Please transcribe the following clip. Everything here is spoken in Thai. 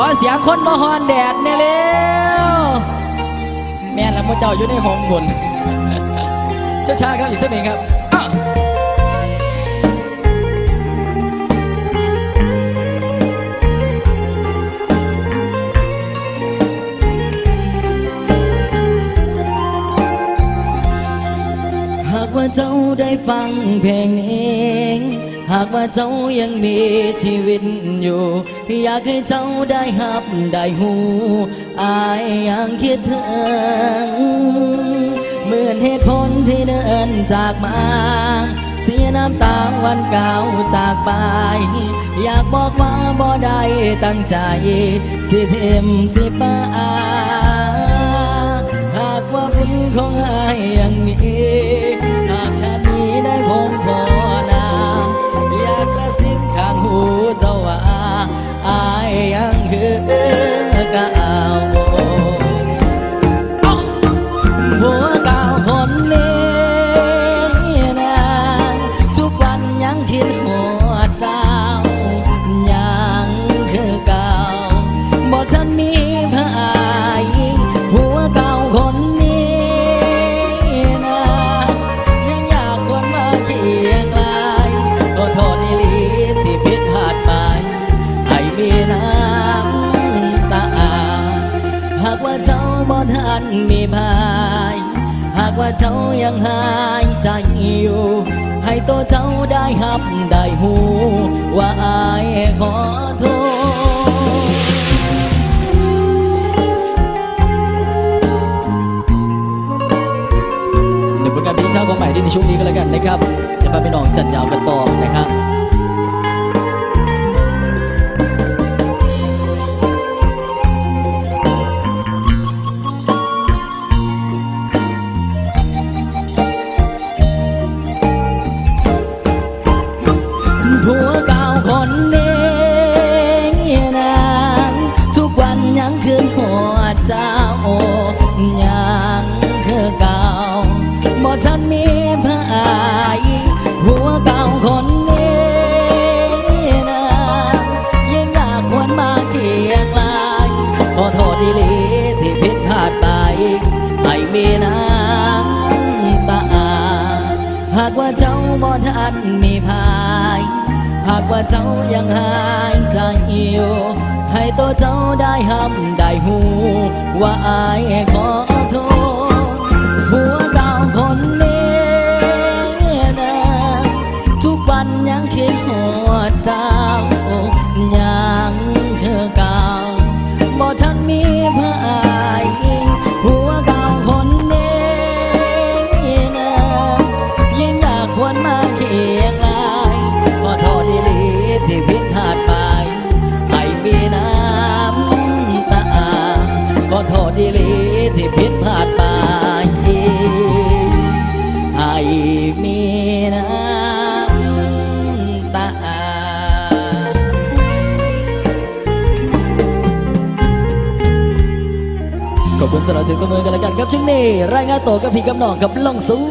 อเสียงคนมาฮอนแดดเนี่ยเร็วแม่นแล้วโมเจ้าอยู่ในห้องบนช้าๆครับอีกสักหนึ่งครับหากว่าเจ้าได้ฟังเพลงนี้ หากว่าเจ้ายังมีชีวิตอยู่ อยากให้เจ้าได้หับได้หูอายยังคิดถึงเหมือนเหตุผลที่เดินจากมาเสียน้ำตาวันเก่าจากไป อยากบอกว่าบ่ได้ตั้งใจ สิเทมสิป้าหากว่าบุญของอายยังมี อายยังคือเก่าผัวเก่าคนนี้นะทุกวันยังคิดหัวเจ้ายังคือเก่าบอกฉันมีพายผัวเก่าคน เจ้าบ่ทันมีพายหากว่าเจ้ายังหายใจอยู่ ให้ตัวเจ้าได้หับได้หู ว่าอายขอโทษหนึ่งผลงานเพลงช้าของใหม่ด้วยในช่วงนี้ก็แล้วกันนะครับ จะพาไปน้องจัดยาวกันต่อนะครับ บ่ทันมีพายผัวเก่าคนนี้นะยังอยากวนมาเคียงลายขอโทษดีลีที่ผิดพลาดไปไม่มีน้ำตาหากว่าเจ้าบ่ทันมีพายหากว่าเจ้ายังหายใจอยู่ให้ตัวเจ้าได้ห้ำได้หูว่าอายขอ คิดหัวเจ้ายังเธอเก่าบ่ทันมีพาย ขอบคุณสำหรับเสียงตบมือกันแล้วกันครับช่วงนี้รายงานตัวกับพี่กำนองกับลงสู้